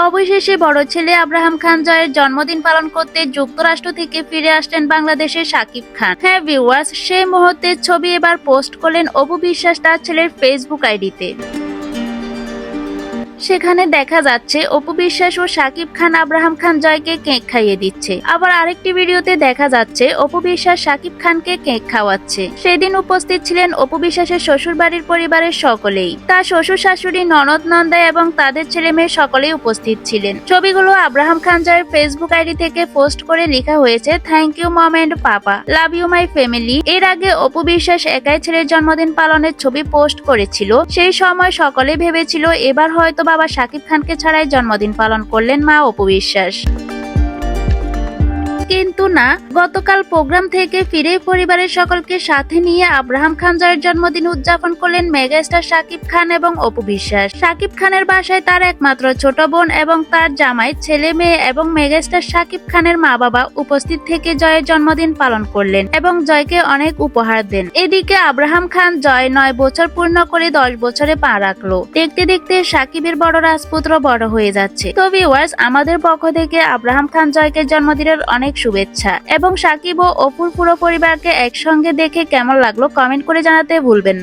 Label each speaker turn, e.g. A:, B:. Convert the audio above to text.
A: অবশেষে বড় ছেলে আব্রাহাম খান জয়ের জন্মদিন পালন করতে যুক্তরাষ্ট্র থেকে ফিরে আসলেন বাংলাদেশের সাকিব খান। হ্যাঁ ভিউয়ার্স সেই মুহূর্তের ছবি এবার পোস্ট করলেন অপু বিশ্বাস তার ছেলের ফেসবুক আইডিতে সেখানে দেখা যাচ্ছে অপু বিশ্বাস ও সাকিব খান আব্রাহাম খান জয়কে কেক খাইয়ে দিচ্ছে। আবার আরেকটি ভিডিওতে দেখা যাচ্ছে অপু বিশ্বাস সাকিব খানকে কেক খাওয়াচ্ছে। সেদিন উপস্থিত ছিলেন অপু বিশ্বাসের শ্বশুর বাড়ির পরিবারের সকলেই। তার শ্বশুর শাশুড়ি ননদ নন্দা এবং তাদের ছেলে মেয়ে সকলেই উপস্থিত ছিলেন। ছবিগুলো আব্রাহাম খান জয়ের ফেসবুক আইডি থেকে পোস্ট করে লেখা হয়েছে, thank you, mom and papa. Love you, my family. এর আগে অপু বিশ্বাস একাই ছেলের জন্মদিন পালনের ছবি পোস্ট করেছিল। সেই সময় সকলে ভেবেছিল, এবার হয়তো বাবা শাকিব খানকে ছাড়াই জন্মদিন পালন করলেন মা অপু বিশ্বাস। কিন্তু না, গতকাল প্রোগ্রাম থেকে ফিরে পরিবারের সকলকে সাথে নিয়ে আব্রাহাম খান জয়ের জন্মদিন উদযাপন করলেন মেগাস্টার সাকিব খান এবং অপু বিশ্বাস। সাকিব খানের বাসায় তার একমাত্র ছোট বোন এবং তার জামাই, ছেলে মেয়ে এবং মেগাস্টার সাকিব খানের মা বাবা উপস্থিত থেকে জয়ের জন্মদিন পালন করলেন এবং জয়কে অনেক উপহার দেন। এদিকে আব্রাহাম খান জয় নয় বছর পূর্ণ করে দশ বছরে পা রাখল। দেখতে দেখতে সাকিবের বড় রাজপুত্র বড় হয়ে যাচ্ছে। তো ভিউয়ার্স আমাদের পক্ষ থেকে আব্রাহাম খান জয়কে জন্মদিনের অনেক শুভেচ্ছা। এবং সাকিব ও অপুর পুরো পরিবারকে একসঙ্গে দেখে কেমন লাগল কমেন্ট করে জানাতে ভুলবেন না।